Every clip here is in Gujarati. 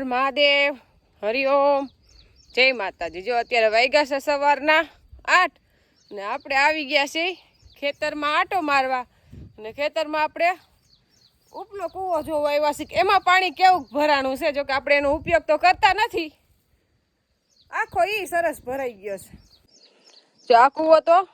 મહાદેવ હરિઓમ જય માતાજી. જો અત્યારે વાગ્યા છે સવારના આઠ ને આપણે આવી ગયા છીએ ખેતરમાં આટો મારવા. અને ખેતરમાં આપણે ઉપલો કૂવો જોવા આવ્યા છીએ એમાં પાણી કેવું ભરાણું છે? જો કે આપણે એનો ઉપયોગ તો કરતા નથી. આખો એ સરસ ભરાઈ ગયો છે. જો આ કૂવો તો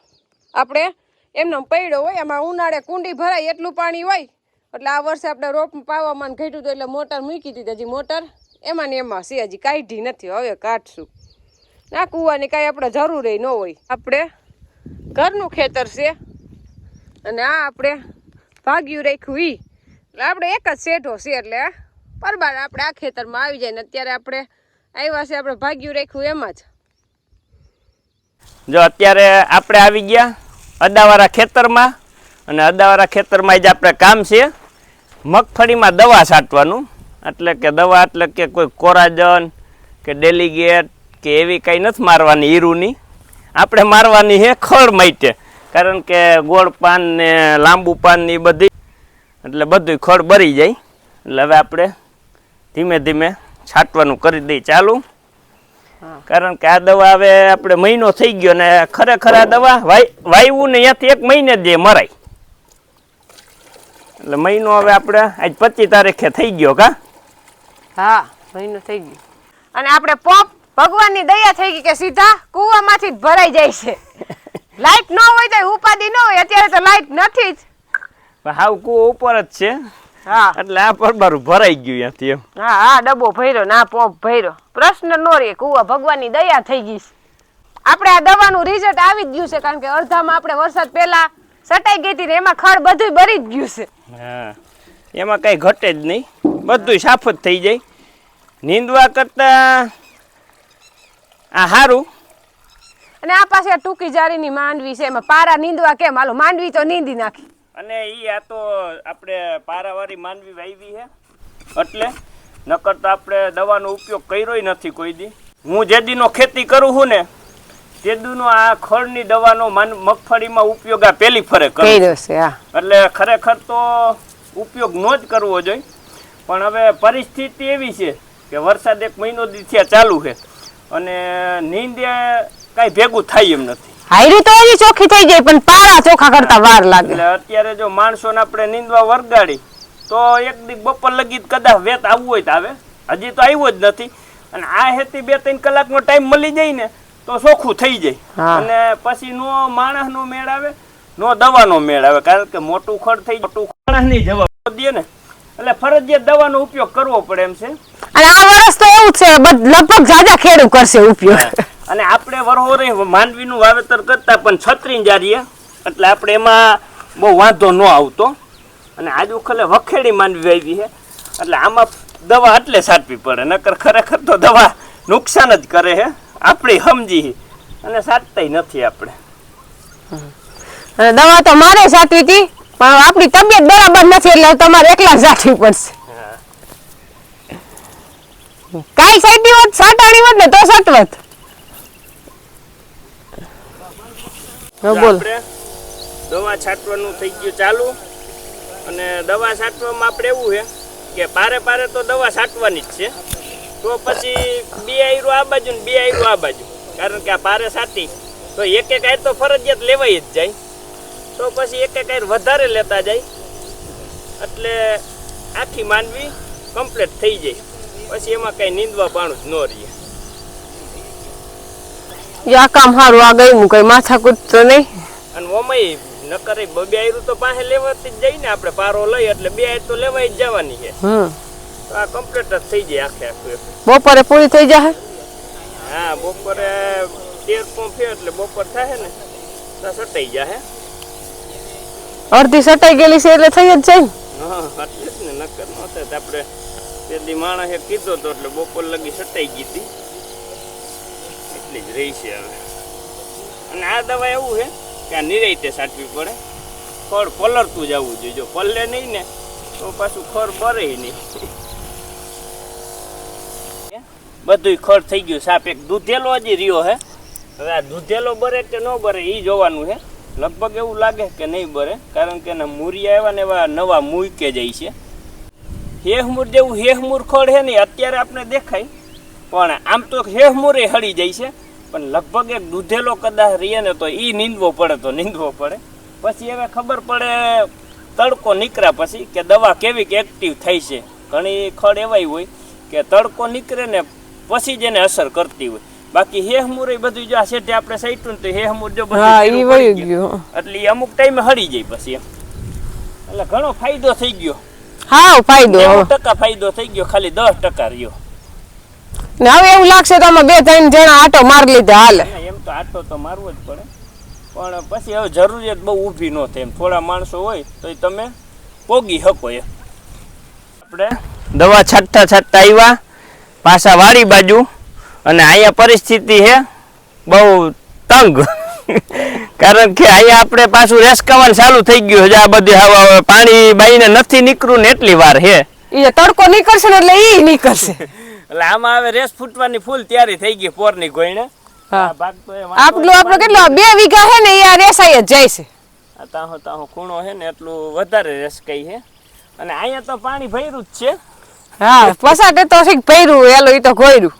આપણે એમનો પૈડો હોય, એમાં ઉનાળે કુંડી ભરાય એટલું પાણી હોય. એટલે આ વર્ષે આપણે રોપ પાવામાં ઘટ્યું હતું એટલે મોટર મૂકી દીધી. હજી મોટર એમાં ને એમાં છે હજી કાઢી નથી, હવે કાઢશું. ના, કૂવાની કાંઈ આપણે જરૂર ન હોય. આપણે ઘરનું ખેતર છે, અને આ આપણે ભાગ્યું રાખ્યું ઈ. એટલે આપણે એક જ શેઠો છે એટલે પરબાર આપણે આ ખેતરમાં આવી જાય ને અત્યારે આપણે આવ્યા છે, આપણે ભાગ્યું રાખ્યું એમાં જ. જો અત્યારે આપણે આવી ગયા અદાવાળા ખેતરમાં, અને અદાવાળા ખેતરમાં જ આપણે કામ છે, મગફળીમાં દવા છાંટવાનું. એટલે કે દવા એટલે કે કોઈ કોરાજન કે ડેલિગેટ કે એવી કંઈ નથી મારવાની હીરુની. આપણે મારવાની છે ખળ માટે કારણ કે ગોળ પાન ને લાંબુ પાન ને એ બધી એટલે બધું ખળ બરી જાય. એટલે હવે આપણે ધીમે ધીમે છાંટવાનું કરી દઈએ. ચાલુ? કારણ કે આ દવા હવે આપણે મહિનો થઈ ગયો ને ખરેખર આ દવા વાય વાયવું ને ત્યાંથી એક મહિને જ જે મરાય. એટલે મહિનો હવે આપણે આજ પચીસ તારીખે થઈ ગયો કા? હા મહિનો થઈ ગયો. અને આપણે પોપ ભગવાનની દયા થઈ ગઈ કે સીધા કૂવામાંથી જ ભરાઈ જાય છે. લાઈટ ન હોય તો ઉપાધિ ન હોય અત્યારે તો લાઈટ નથી જ. હાવ કૂવો ઉપર જ છે. હા. એટલે આ પરબારું ભરાઈ ગયું ત્યાંથી એમ. હા હા ડબ્બો ભર્યો ના પોપ ભર્યો. પ્રશ્ન નો રે કૂવા ભગવાનની દયા થઈ ગઈ છે. આપણે આ દવાનું રિઝલ્ટ આવી જ ગયું છે કારણ કે અડધામાં આપણે વરસાદ પહેલા સટાઈ ગઈ હતી ને એમાં ખડ બધું ભરી જ ગયું છે. હા. એમાં કંઈ ઘટે જ નહીં. બધું સાફ જ થઈ જાય. નીંદવા કરતાં આ સારું અને આ પાસે આ ટૂંકી જારીની માંડવી છે. એમાં પારા નીંદવા કેમ? હાલો માંડવી તો નીંદી નાખી. અને ઈ આ તો આપણે પારાવાળી માંડવી વાવી છે. એટલે નકર તો આપણે દવાનો ઉપયોગ કર્યોય નથી કોઈ દી. હું જે દીનો ખેતી કરું છું ને તે દીનો આ ખળની દવાનો મગફળીમાં ઉપયોગ આ પેલી ફરે કરી. કર્યો છે એટલે ખરેખર તો ઉપયોગ નો જ કરવો જોઈએ. પણ હવે પરિસ્થિતિ એવી છે કે વરસાદ એક મહિનો દી ચાલુ છે અને નીંદે કાંઈ ભેગું થાય એમ નથી. હાયરી તો એની ચોખ્ખી થઈ જાય પણ પારા ચોખા કરતા વાર લાગે. એટલે અત્યારે જો માણસોને આપણે નીંદવા વરગાડી તો એક દી બપોર લગી કદાચ વેત આવવું હોય તો આવે. હજી તો આવ્યો જ નથી. અને આ હેતી બે ત્રણ કલાકનો ટાઈમ મળી જાય ને તો ચોખ્ખું થઈ જાય. અને પછી નો માણસ નો મેળ આવે નો દવાનો મેળ. આવે કારણ કે મોટું ખડ થઈ મોટું માણસની જવાબ દે ને. એટલે ફરજિયાત દવાનો ઉપયોગ કરવો પડે એમ છે. અને આ વર્ષ તો એવું છે લગભગ જાજા ખેડૂ કરશે ઉપયોગ. અને આપણે વરહોરે માંડવીનું વાવેતર કરતા પણ છત્રી જારીએ. એટલે આપણે એમાં બહુ વાંધો ન આવતો. અને આજુ ખલે વખેડી માંડવી આવી છે. એટલે આમાં દવા એટલે સાટવી પડે. નકર ખરેખર તો દવા નુકસાન જ કરે છે. આપણે સમજી અને સાટતાય નથી આપણે. અને દવા તો મારે સાચવી હતી પણ આપણી તબિયત બરાબર નથી એટલે તમારે એકલા સાચવી પડશે. કાઈ સાચી હોત સાટાણી હોત ને તો સાટવત બોલ. દવા છાંટવાનું થઈ ગયું ચાલુ. અને દવા છાંટવામાં આપણે એવું છે કે પારે પારે તો દવા છાંટવાની જ છે. તો પછી બે આયરું આ બાજુ ને બે આયરું આ બાજુ. કારણ કે આ પારે છાંટી તો એક એક આયર તો ફરજિયાત લેવાય જ જાય. તો પછી એક એક વધારે લેતા જાય. એટલે આખી માનવી કમ્પ્લીટ થઈ જાય. પછી એમાં કઈ નીંદવા પાણું જ ન રહીએ યા કામ સારું આ ગયું કઈ માથાકૂટ તો નહીં. અને ઓમય નકર બે આયરું તો પાસે લેવાતી જ જાય ને આપણે પારો લઈ એટલે બે આયર તો લેવાય જ જવાની છે. તો આ કમ્પ્લીટ જ થઈ જાય આખે આખું બપોરે પૂરી થઈ જાય હા બપોરે તેર પોંફે એટલે બપોર થાય ને તો સટાઈ જાય અડધી સટાઈ ગયેલી છે એટલે થઈ જ જાય ને. હા એટલે જ ને, નકર ન થાય આપણે તે દી માણસે કીધો તો એટલે બપોર લગી સટાઈ ગઈ હતી. એટલી જ રહી છે હવે. અને આ દવા એવું છે કે આ નિરાયતે સાટવી પડે. ખડ પલળતું જવું જોઈએ. જો પલ્લે નહીં ને, તો પાછું ખડ બરે નહીં. બધું ખડ થઈ ગયું સાપ એક દૂધેલો હજી રહ્યો હે હવે આ દૂધેલો બરે કે ન બરે એ જોવાનું છે. લગભગ એવું લાગે કે નહીં બરે, કારણ કે એના મૂરિયા એવા ને એવા નવા મૂકે જાય છે. હેહમૂર જેવું હેહમૂર ખોળ છે ને અત્યારે આપણે દેખાય. પણ આમ તો હેહમૂર એ હળી જાય છે. પણ લગભગ એક દૂધેલો કદાચ રહીએ ને તો એ નીંદવો પડે તો નીંદવો પડે. પછી હવે ખબર પડે, તડકો નીકળ્યા પછી કે દવા કેવી એક્ટિવ થઈ છે. ઘણી ખડ એવાય હોય કે તડકો નીકળે ને પછી જ એને અસર કરતી હોય. બાકી હેહમૂર એ બધું જો આ શેઠે આપણે સાઈટું ને તો હેહમૂર જો બધું હા ઈ પડી ગયું. એટલે અમુક ટાઈમે હળી જાય પછી એમ. એટલે ઘણો ફાયદો થઈ ગયો. હા ફાયદો ટકા ફાયદો થઈ ગયો ખાલી દસ ટકા રહ્યો. ને હવે એવું લાગશે તો આમાં બે ત્રણ જણા આટો માર લીધે હાલે. એમ તો આટો તો મારવો જ પડે. પણ પછી હવે જરૂરિયાત બહુ ઊભી ન થાય એમ. થોડા માણસો હોય તો તમે પોગી શકો એમ. આપણે દવા છાંટતા છાંટતા આવ્યા પાછા વાડી બાજુ. અને અહીંયા પરિસ્થિતિ છે બહુ તંગ. કારણ કે અહીંયા આપણે પાછું રેસકાવાનું ચાલુ થઈ ગયું છે આ બધી હવા હવે પાણી બાઈને નથી નીકળ્યું ને એટલી વાર હે. એ તડકો નીકળશે ને એટલે ઈ નીકળશે. એટલે આમાં હવે રેસ ફૂટવાની ફૂલ તૈયારી થઈ ગઈ પોરની ગોઈને હા. આ ભાગ તો એ વાંધો આપણું આપણો કેટલો બે વીઘા છે ને એ આ રેસાઈ જ જાય છે. તાહો તાહો ખૂણો છે ને એટલું વધારે રેસ કઈ છે અને અહીંયા તો પાણી ભર્યું જ છે. હા પસાટે તો ઠીક ભર્યું એલો ઈ તો ઘોયરું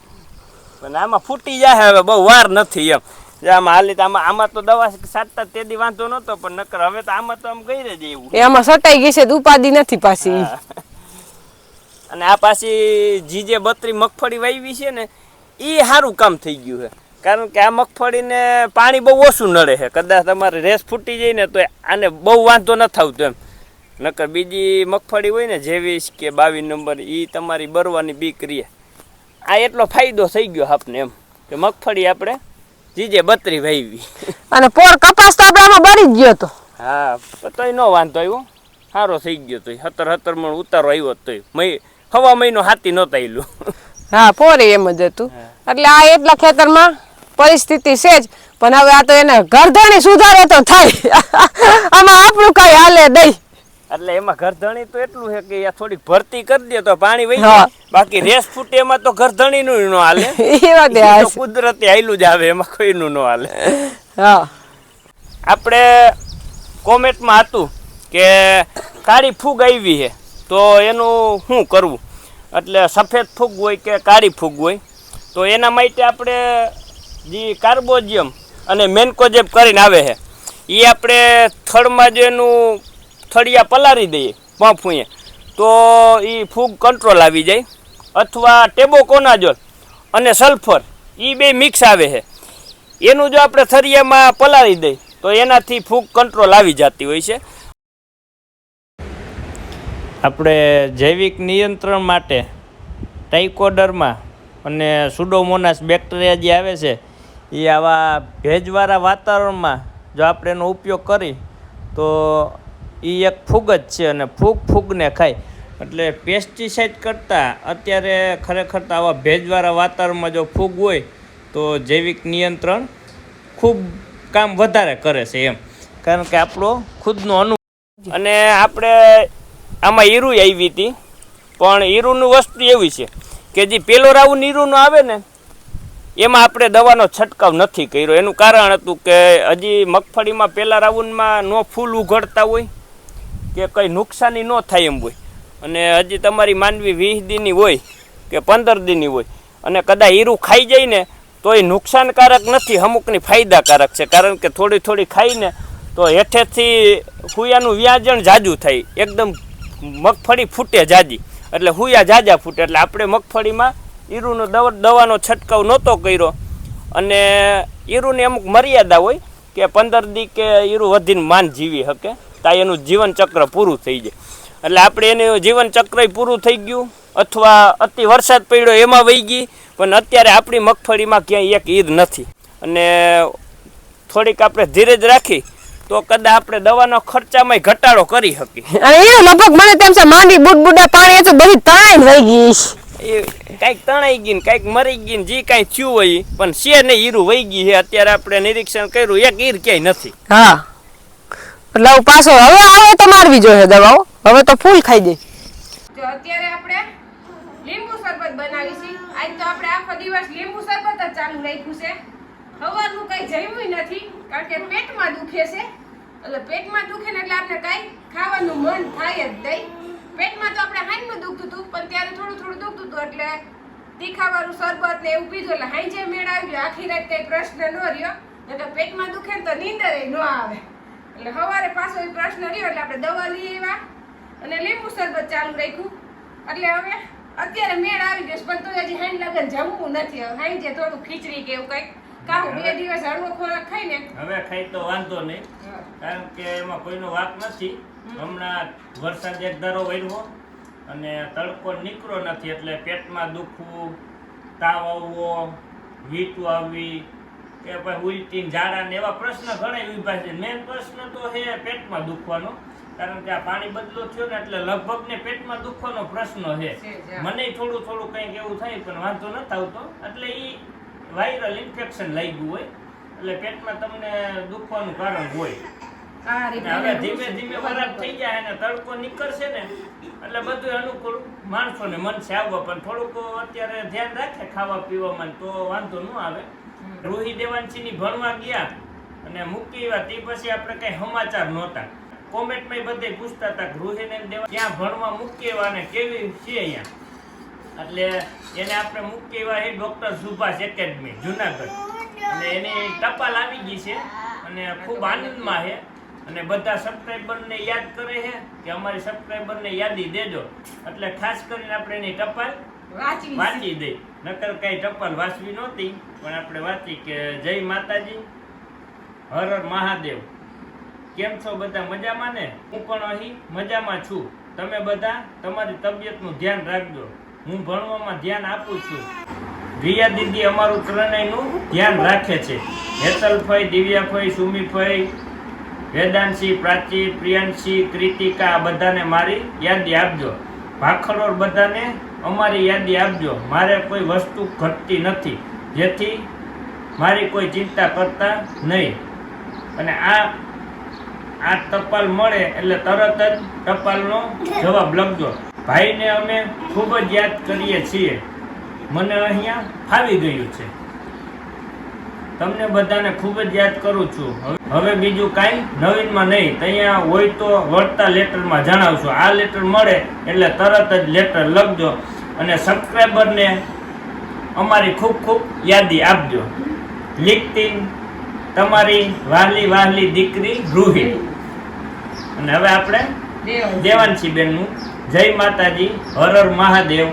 પણ આમાં ફૂટી જાય હવે બહુ વાર નથી એમ. આમાં હાલી તો આમાં આમાં તો દવા સાટતા તેદી વાંધો નહોતો પણ નકર હવે તો આમાં તો આમ ગઈ જ એવું. એમાં સટાઈ ગઈ છે ઉપાદી નથી પાછી. અને આ પાછી જીજે બત્રી મગફળી વાવી છે ને એ સારું કામ થઈ ગયું છે. કારણ કે આ મગફળીને પાણી બહુ ઓછું નડે છે. કદાચ તમારે રેસ ફૂટી જાય ને તો આને બહુ વાંધો ન થતો એમ. નકર બીજી મગફળી હોય ને જેવીસ કે બાવીસ નંબર એ તમારી બરવાની બીક રહે. આ એટલો ફાયદો થઈ ગયો આપને એમ કે મગફળી આપણે જીજે બત્રી વાવી અને પોર કપાસ તો આપણે આમાં બળી ગયો તો. હા તોય નો વાંધો આવ્યો. સારો થઈ ગયો તોય. હતર હતર મણ ઉતારો આવ્યો તોય. મય હવા મહિનો હાથી નહોતા આવેલું હા પોરે એમ જ હતું. એટલે આ એટલા ખેતરમાં પરિસ્થિતિ છે જ. પણ હવે આ તો એને ગરધણી સુધારે તો થાય. આમાં આપણું કઈ હાલે નહીં. એટલે એમાં ઘરધણી તો એટલું છે કે આ થોડીક ભરતી કરી દે તો પાણી વહી બાકી રેસ ફૂટે એમાં તો ઘરધણી નું ન હાલે. એ વાત કુદરતી આયલું જ આવે એમાં કોઈનું ન હાલે. હા. આપણે કોમેન્ટમાં હતું કે કાળી ફૂગ આવી છે તો એનું શું કરવું? એટલે સફેદ ફૂગ હોય કે કાળી ફૂગ હોય તો એના માટે આપણે જે કાર્બોજિયમ અને મેન્કોજેબ કરીને આવે છે એ આપણે થડમાં જેનું થળિયા પલારી દઈએ પાંફુએ તો એ ફૂગ કંટ્રોલ આવી જાય. અથવા ટેબોકોનાજોલ અને સલ્ફર એ બે મિક્સ આવે છે. એનું જો આપણે થરિયામાં પલાળી દઈએ, તો એનાથી ફૂગ કંટ્રોલ આવી જતી હોય છે. આપણે જૈવિક નિયંત્રણ માટે ટાઇકોડરમાં અને સુડોમોનાસ બેક્ટેરિયા જે આવે છે એ આવા ભેજવાળા વાતાવરણમાં જો આપણે એનો ઉપયોગ કરી, તો એ એક ફૂગ જ છે અને ફૂગ ફૂગને ખાય. એટલે પેસ્ટિસાઇડ કરતાં અત્યારે ખરેખર તો આવા ભેજવાળા વાતાવરણમાં જો ફૂગ હોય, તો જૈવિક નિયંત્રણ ખૂબ કામ વધારે કરે છે એમ. કારણ કે આપણો ખુદનો અનુભવ અને આપણે આમાં હીરું આવી હતી, પણ ઈરુનું વસ્તુ એવી છે કે જે પેલો રાઉન્ડ ઈરુનું આવે ને, એમાં આપણે દવાનો છંટકાવ નથી કર્યો. એનું કારણ હતું કે હજી મગફળીમાં પહેલા રાઉન્ડમાં નો ફૂલ ઉઘડતા હોય કે કંઈ નુકસાની ન થાય એમ હોય. અને હજી તમારી માનવી વીસ દીની હોય કે પંદર દીની હોય, અને કદાચ હીરું ખાઈ જાય ને, તો એ નુકસાનકારક નથી, અમુકની ફાયદાકારક છે. કારણ કે થોડી થોડી ખાઈને તો હેઠેથી હુયાનું વ્યાજણ જાજુ થાય. એકદમ મગફળી ફૂટે જાજી. એટલે હુયા જાજા ફૂટે. એટલે આપણે મગફળીમાં ઈરુનો દવા, દવાનો છંટકાવ નહોતો કર્યો. અને ઈરુની અમુક મર્યાદા હોય કે પંદર દી કે ઈરું વધીને માન જીવી શકે. તા એનું જીવન ચક્ર પૂરું થઈ જાય. એટલે આપણે એનું જીવન ચક્ર પૂરું થઈ ગયું અથવા અતિ વરસાદ પડ્યો એમાં વહી ગઈ પણ અત્યારે આપણી મગફળીમાં ક્યાંય એક ઈદ નથી. અને થોડીક આપણે ધીરજ રાખી તો કદાચ આપણે દવાનો ખર્ચામાં ઘટાડો કરી શકીએ. અને એ લગભગ મને તેમ છે માંડી બુડ બુડા પાણી હતું બધી તણાઈ વહી ગઈ. એ કાંઈક તણાઈ ગઈ ને કાંઈક મરી ગઈ ને જે કાંઈ થયું હોય. પણ છે ને હીરું વહી ગઈ છે. અત્યારે આપણે નિરીક્ષણ કર્યું એક ઈર ક્યાંય નથી. હા. હવે પાછો હવે આવે તો મારવી જોઈએ દવાઓ. હવે તો ફૂલ ખાઈ જાય જો અત્યારે આપણે લીંબુ શરબત બનાવીશું. આજ તો આપણે આખો દિવસ લીંબુ શરબત જ ચાલુ રાખ્યું છે. સવારનું કઈ જમ્યું નથી, કારણ કે પેટમાં દુખે છે. એટલે પેટમાં દુખે ને એટલે આપણે કઈ ખાવાનું મન થાય જ નહીં. પેટમાં તો આપણે હાઈનું દુખતું હતું, પણ ત્યારે થોડું થોડું દુખતું હતું એટલે તીખાવાળું શરબત ને એવું પીધું એટલે હાઈ જે મેળ આવી આખી રાત કઈ પ્રશ્ન ન રહ્યો. એટલે પેટમાં દુખે ને તો નીંદર ન આવે. એટલે સવારે પાછો એ પ્રશ્ન રહ્યો એટલે આપણે દવા લઈ આવ્યા અને લીંબુ શરબત ચાલુ રાખ્યું. એટલે હવે અત્યારે મેળ આવી ગયો પણ તો હજી હાઈન લગન જમવું નથી. હવે હાઈ જે થોડું ખીચડી કે એવું કંઈક. કાહું બે દિવસ હળવો ખોરાક ખાઈને હવે ખાઈ તો વાંધો નહીં કારણ કે એમાં કોઈનો વાત નથી. હમણાં વરસાદ એક ધારો વર્યો અને તડકો નીકળો નથી એટલે પેટમાં દુખવું તાવ આવવો વીટું આવવી કે ભાઈ ઉલટી ઝાડા ને એવા પ્રશ્ન ઘણા ઊભા છે. મેન પ્રશ્ન તો છે પેટમાં દુખવાનો કારણ કે આ પાણી બદલો થયો ને એટલે લગભગ ને પેટમાં દુખવાનો પ્રશ્ન છે. છે. મને થોડું થોડું કંઈક એવું થાય પણ વાંધો નથી આવતો એટલે એ વાયરલ ઇન્ફેક્શન લાગ્યું હોય એટલે પેટમાં તમને દુખવાનું કારણ હોય. હવે ધીમે ધીમે વરાપ થઈ જાય અને તડકો નીકળશે ને એટલે બધું અનુકૂળ માણસોને મનસે આવવા પણ થોડુંક અત્યારે ધ્યાન રાખે ખાવા પીવામાં તો વાંધો ન આવે. રૂહી દેવાંશીની ભણવા ગયા અને મૂકી એવા તે પછી આપણે કઈ સમાચાર નહોતા. કોમેન્ટમાં બધે પૂછતા હતા ગૃહિને દેવા ક્યાં ભણવા મૂકી એવા ને કેવી છે અહીંયા? એટલે એને આપણે મૂકી એવા એ ડોક્ટર સુભાષ એકેડમી, જુનાગઢ. અને એની ટપાલ આવી ગઈ છે અને ખૂબ આનંદમાં છે. અને બધા સબસ્ક્રાઈબરને યાદ કરે છે કે અમારી સબસ્ક્રાઈબરને યાદી દેજો. એટલે ખાસ કરીને આપણે એની ટપાલ વાંચી દઈ નકર કઈ ટપાલ વાંચવી નહોતી પણ આપણે વાંચી કે જય માતાજી હર હર મહાદેવ. કેમ છો બધા મજામાં ને? હું પણ અહીં મજામાં છું. તમે બધા તમારી તબિયતનું ધ્યાન રાખજો. હું ભણવામાં ધ્યાન આપું છું. રિયા દીદી અમારું ત્રણેયનું ધ્યાન રાખે છે. હેતલભાઈ દિવ્યાભાઈ સુમીભાઈ વેદાંશી, પ્રાચી, પ્રિયાંશી કૃતિકા બધાને મારી યાદી આપજો. ભાખરોર બધાને અમારી યાદી આપજો. મારે કોઈ વસ્તુ ઘટતી નથી, જેથી મારી કોઈ ચિંતા કરતા નહીં. અને આ આ ટપાલ મળે એટલે તરત જ ટપાલનો જવાબ લખજો. ભાઈને અમે ખૂબ જ યાદ કરીએ છીએ. મને અહીંયા ફાવી ગયું છે. તમને બધાને ખૂબ જ યાદ કરું છું. હવે- બીજું કાંઈ નવીનમાં નહીં. ત્યાં હોય તો વળતા લેટરમાં જણાવશો. આ લેટર મળે એટલે તરત જ લેટર લખજો અને સબસ્ક્રાઈબરને અમારી ખૂબ ખૂબ યાદી આપજો. લિખતી તમારી વાલી વાલી દીકરી રૂહી અને હવે આપણે દેવાંશીબેનનું દેવાંશી. બેનનું જય માતાજી હર હર મહાદેવ.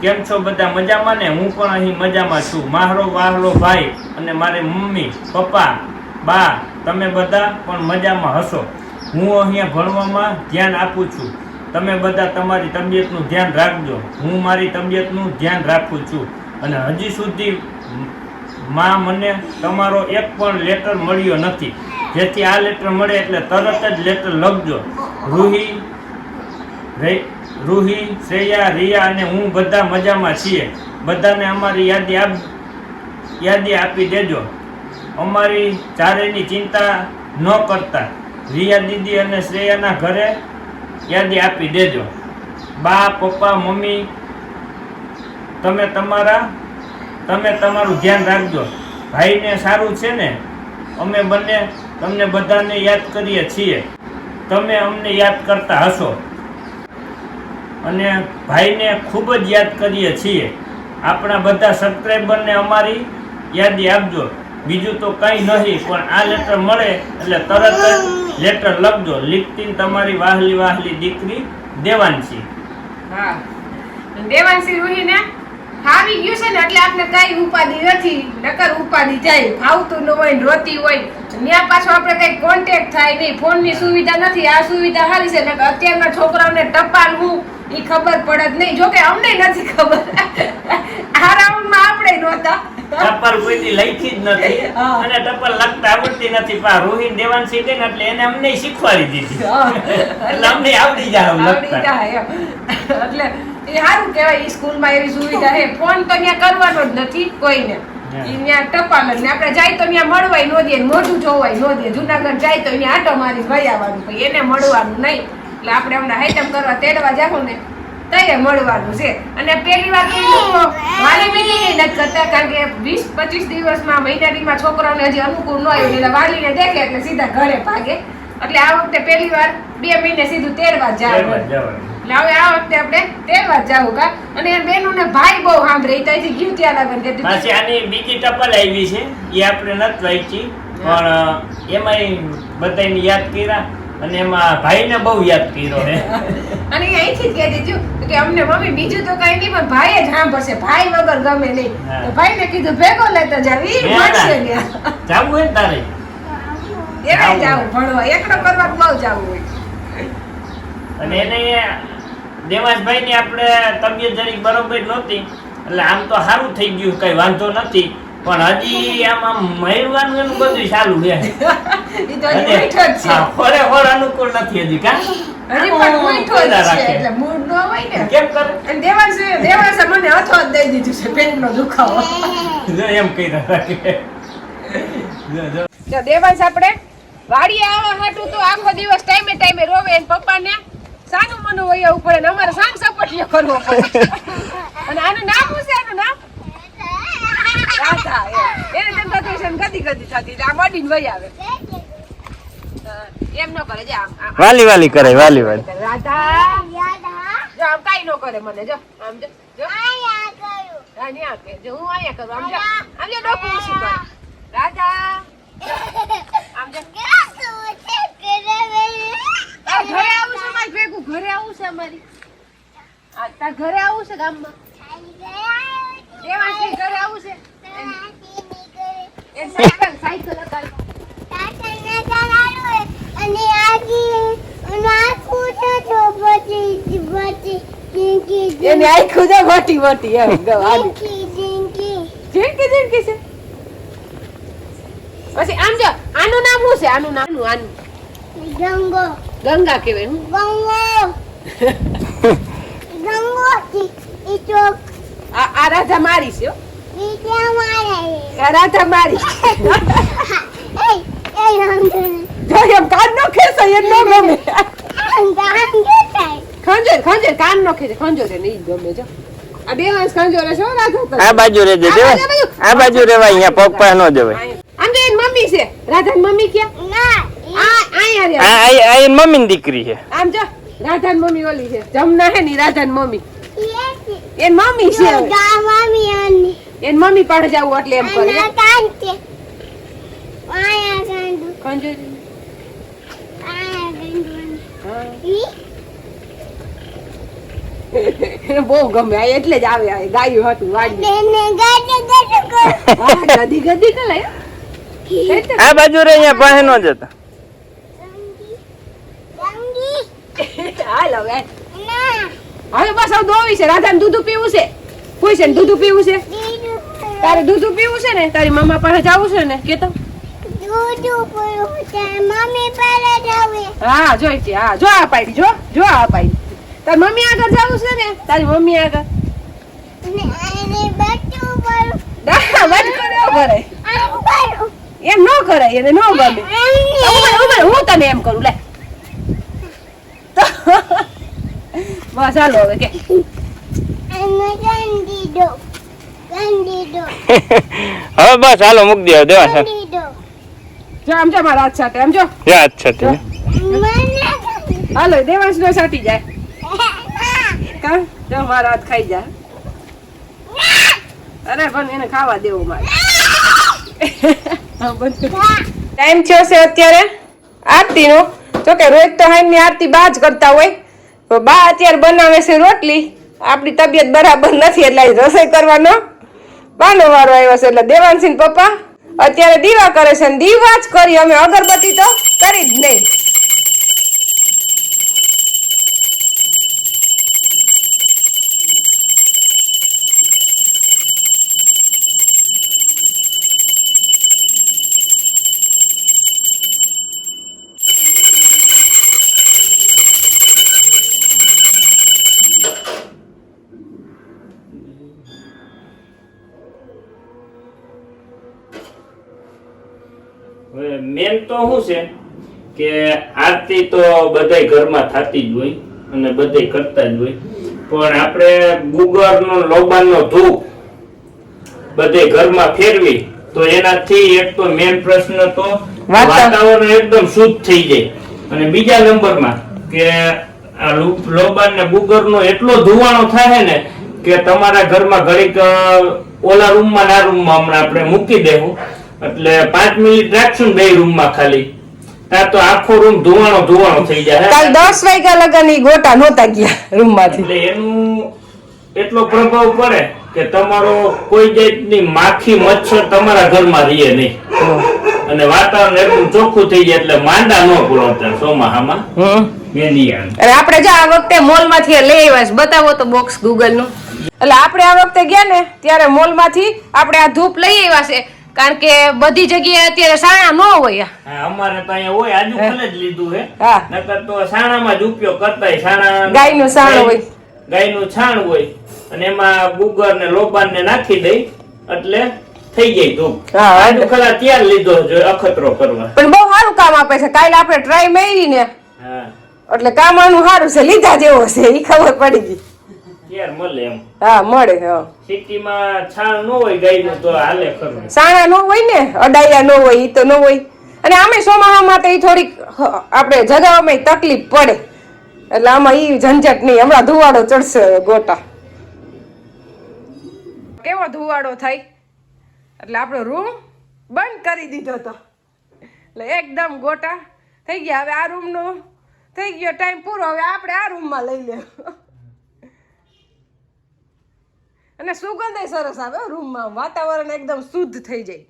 કેમ છો બધા મજામાં ને? હું પણ અહીં મજામાં છું. મારો વાહલો ભાઈ અને મારી મમ્મી, પપ્પા, બા, તમે બધા પણ મજામાં હશો. હું અહીંયા ભણવામાં ધ્યાન આપું છું. તમે બધા તમારી તબિયતનું ધ્યાન રાખજો. હું મારી તબિયતનું ધ્યાન રાખું છું. અને હજી સુધી માં મને તમારો એક પણ લેટર મળ્યો નથી. જેથી આ લેટર મળે એટલે તરત જ લેટર લખજો. રૂહી રે- રૂહી, શ્રેયા, રિયા અને હું બધા મજામાં છીએ. બધાને અમારી યાદી આપ, યાદી આપી દેજો. અમારી ચારેની ચિંતા ન કરતા. રિયા દીદી અને શ્રેયાના ઘરે યાદી આપી દેજો. બા, પપ્પા, મમ્મી, તમે તમારા, તમે તમારું ધ્યાન રાખજો. ભાઈને સારું છે ને? અમે બંને તમને બધાને યાદ કરીએ છીએ. તમે અમને યાદ કરતા હશો. અને ભાઈને ખૂબ જ યાદ કરીએ છીએ. આપણા બધા સબસ્ક્રાઈબરને અમારી યાદી આપજો. બીજું તો કંઈ નહીં, પણ આ લેટર મળે એટલે તરત જ લેટર લખજો. લીખતી તમારી વાહલી વાહલી દીકરી દેવાંશી. હા. દેવાંશી રૂહીને ફાવી ગયું છે ને એટલે આપણે કઈ ઉપાધિ નથી. નકર ઉપાધિ જાય. ફાવતું ન હોય રોતી હોય. ત્યાં પાછો આપણે કઈ કોન્ટેક્ટ થાય નહીં. ફોનની સુવિધા નથી. આ સુવિધા સારી છે. નકર અત્યારના છોકરાઓને ટપાલ હું ઈ ખબર પડે જ નહીં. જોકે અમને નથી ખબર. આ રાઉન્ડમાં આપણે નહોતા. ટપ્પર કોઈથી લખી જ નથી. અને ટપાલ લખતા આવડતી નથી. પણ રોહિત દેવાન શીખે ને એટલે એને અમને શીખવાડી દીધી. એટલે અમને આવડી જાય આવડી જાય એટલે એ સારું કહેવાય એ સ્કૂલમાં એવી સુવિધા છે. ફોન તો ત્યાં કરવાનો જ નથી કોઈને. ત્યાં ટપાલ ને આપણે જાય તો ત્યાં મળવાય નો દે મોઢું જોવાય નો દે. જુનાગઢ જાય તો ત્યાં આટો મારી ભાઈ આવવાનું. એને મળવાનું નહીં. એટલે આપણે હમણાં હાઈટમ કરવા તેડવા જાવું ને તઈએ મળવાનું છે. અને પહેલી વાર વાલી મિલી નથી કરતા કારણ કે વીસ પચીસ દિવસમાં મહિનાડીમાં છોકરાઓને હજી અનુકૂળ ન આવ્યું એટલે વાલીને દેખે એટલે સીધા ઘરે ભાગે. એટલે આ વખતે પહેલી વાર બે મહિને સીધું તેડવા જવાનું. એટલે હવે આ વખતે આપણે તેડવા જાવ કા. અને બેનો ને ભાઈ બહુ સાંભળે ત્યાંથી ગયું ત્યાં લાગે કે પાછી આની બીજી ટપલ આવી છે એ આપણે નથી વાંચી પણ એમાંય બધાને યાદ કર્યા. અને એમાં ભાઈને બહુ યાદ કર્યો હે. અને અહીંથી જ કહી હતી કે અમને મમ્મી બીજું તો કઈ નહીં પણ ભાઈ જ સાંભળશે. ભાઈ વગર ગમે નહીં. તો ભાઈને કીધું ભેગો લેતો જાવ ઈ ગયા જાવું હોય તારે? એને. જાવું ભણવા. એકડો કરવા બહુ જાવું હોય. અને એને દેવાજભાઈ ની આપણે તબિયત જરીક બરોબર નહોતી એટલે આમ તો સારું થઈ ગયું કઈ વાંધો નથી. પણ હજી આમ મહેરવાનું બધું ચાલુ છે. ખોરે ખોર અનુકૂળ નથી હજી કા? ન હોય ને. દેવાંશે આપણે વાડીએ આવવા હાટું તો આખો દિવસ ટાઈમે ટાઈમે રોવે એને પપ્પાને. સાનું મનું વૈયા પડે ને અમારે સાંગ સપોર્ટ કરવો પડે. અને આનું નામ શું છે આનું નામ? રાધા એમ. એને તેમ થતું હશે ને ગદી ગદી થતી આ આમ અડીને વહી આવે. એમ ન કરે. જો વાલી વાલી કરે વાલી વાલી. રાધા. જો આમ કાઈ ન કરે મને જો આમ જો જો. હા ન્યા કે જો હું અહીંયા કરું. આમ જો આમ જો ડોકું ઊંચું કર. રાધા. આમ જો. આ ઘરે આવું છે મારી ભેગું? ઘરે આવું છે અમારી. આ તાર ઘરે આવું છે ગામમાં? દેવાંશની ઘરે આવું છે? એ સાયકલ સાયકલ હતા એની આખું જો મોટી મોટી એમ ગો આની ઝીણકી ઝીણકી છે. પછી આમ જો આનું નામ શું છે? આનું નામ આનું. ગંગો. ગંગા કહેવાય હું. ગંગો. ગંગો ઈ આ આ રાધા મારી છે. વિદ્યા મારે. જો એમ કાન નો ખેસે એમ નો ગમે. ખંજોર ખંજોર કાન નો ખેસે ખંજોર એને ઈ ગમે જો. આ બે વાંસ ખંજોર છે રાધા આ બાજુ રે દે આ બાજુ. રેવા અહીંયા પપ્પા ન જવાય આમ એની મમ્મી છે. રાધાની મમ્મી ક્યાં? ના આ રે આ આ એની મમ્મી ની દીકરી છે. આમ જો રાધાની મમ્મી ઓલી છે. જમના હે ની રાધાની મમ્મી. એની મમ્મી છે. એની મમ્મી પાસે જાવું એટલે એમ કરે બહુ ગમે. આ એટલે જ આવે ગાયું હતું વાડી ગદી આ બાજુ રે અહીંયા પાસે ન જતા. હાલ હવે. હવે બસ હવે દોવી છે. રાધાને દૂધ પીવું છે? કોઈ છે ને દૂધ પીવું છે? તારે દૂધ પીવું છે ને? તારી મમ્મા પાસે જવું છે ને? કે તો દૂધુ પૂરું છે. મમ્મી પહેલે જાવે. હા જોઈ છે. હા જો આ પાડી જો જો આ પાડી. તારી મમ્મી આગળ જવું છે ને? તારી મમ્મી આગળ. એમ ન કરે એને ન ગમે. હું તને એમ કરું લે. બસ હાલો હવે કે હવે બસ હાલો મૂકી દો દેવા સર જો આમ જો મારા હાથ સાથે આમ જો. તે. મને હાલો દેવાંશ નો સાટી જાય. કા? જો મારા હાથ ખાઈ જાય. અરે પણ એને ખાવા દેવું મારે. ટાઈમ થયો છે અત્યારે. આરતીનો. જો કે રોજ તો હાઈની આરતી બા જ કરતા હોય. બા અત્યારે બનાવે છે રોટલી. આપણી તબિયત બરાબર નથી એટલે રસોઈ કરવાનો બાનો વારો આવ્યો છે. એટલે દેવાનસિંહ પપ્પા, અત્યારે દીવા કરે છે દીવા જ કરી. અમે અગરબત્તી તો કરી જ નહીં. મેન તો શું છે કે આરતી તો બધાય ઘરમાં થતી જ હોય અને બધાય કરતા જ હોય. પણ આપણે ગુગરનો લોબાનનો ધૂપ બધે ઘરમાં ફેરવી તો એનાથી એક તો મેન પ્રશ્ન તો વાતાવરણ એકદમ શુદ્ધ થઈ જાય. અને બીજા નંબરમાં કે આ લોબાન ને ગુગર નો એટલો ધુવાણો થાય ને કે તમારા ઘરમાં ઘડીક ઓલા રૂમમાં ના રૂમમાં હમણાં આપણે મૂકી દેવું. એટલે પાંચ મિનિટ રાખશું બે રૂમમાં ખાલી. ત્યાં તો આખો રૂમ ધુવાણો ધુવાણો થઈ જાય કાલ દસ વાગ્યા લગન ઈ ગોટા નહોતા ગયા રૂમમાંથી. એટલે એનું એટલો પ્રભાવ પડે કે તમારો કોઈ જાતની માખી મચ્છર તમારા ઘરમાં રહીએ નહીં. અને વાતાવરણ એટલું ચોખ્ખું થઈ જાય એટલે માંદા ન પડતા ચોમાહામાં. આપણે જો આ વખતે મોલમાંથી લઈ આવ્યા બતાવો તો બોક્સ ગૂગલનું. એટલે આપણે આ વખતે ગયા ને ત્યારે મોલમાંથી આપણે આ ધૂપ લઈ આવ્યા છે. કારણ કે બધી જગ્યાએ અત્યારે સાણા ન હોય. અમારે તો અહીંયા હોય આજુ ખલે જ લીધું હે. નકર તો સાણામાં જ ઉપયોગ કરતા. સાણા ગાયનું સાણ હોય. ગાયનું છાણ હોય. અને એમાં ગુગર ને લોબાન ને નાખી દઈ એટલે થઈ જાય ધૂપ હા, આજુ ખલા ત્યાં લીધો જો અખતરો કરવા. પણ બહુ સારું કામ આપે છે. કાલે આપણે ટ્રાય મેળવીને એટલે કામ આનું સારું છે. લીધા જેવો છે એ ખબર પડી ગઈ. ત્યાર હા મળે સિટીમાં છાણ ન હોય ગાયનું તો હાલે ખરું. સાણા નો હોય ને અડાયા નો હોય ઈ તો ન હોય. અને આમે સોમાહામાં તો ઈ થોડીક આપણે જગાવવામાં તકલીફ પડે. એટલે આમાં ઈ ઝંઝટ નહીં. હમણાં ધુવાડો ચડશે ગોટા. કેવો ધુવાડો થાય? એટલે આપણો રૂમ બંધ કરી દીધો હતો એટલે એકદમ ગોટા. થઈ ગયા. હવે આ રૂમનો થઈ ગયો ટાઈમ પૂરો. હવે આપણે આ રૂમમાં લઈ લેવું અને સુગંધ સરસ આવે રૂમમાં. વાતાવરણ એકદમ શુદ્ધ થઈ જાય.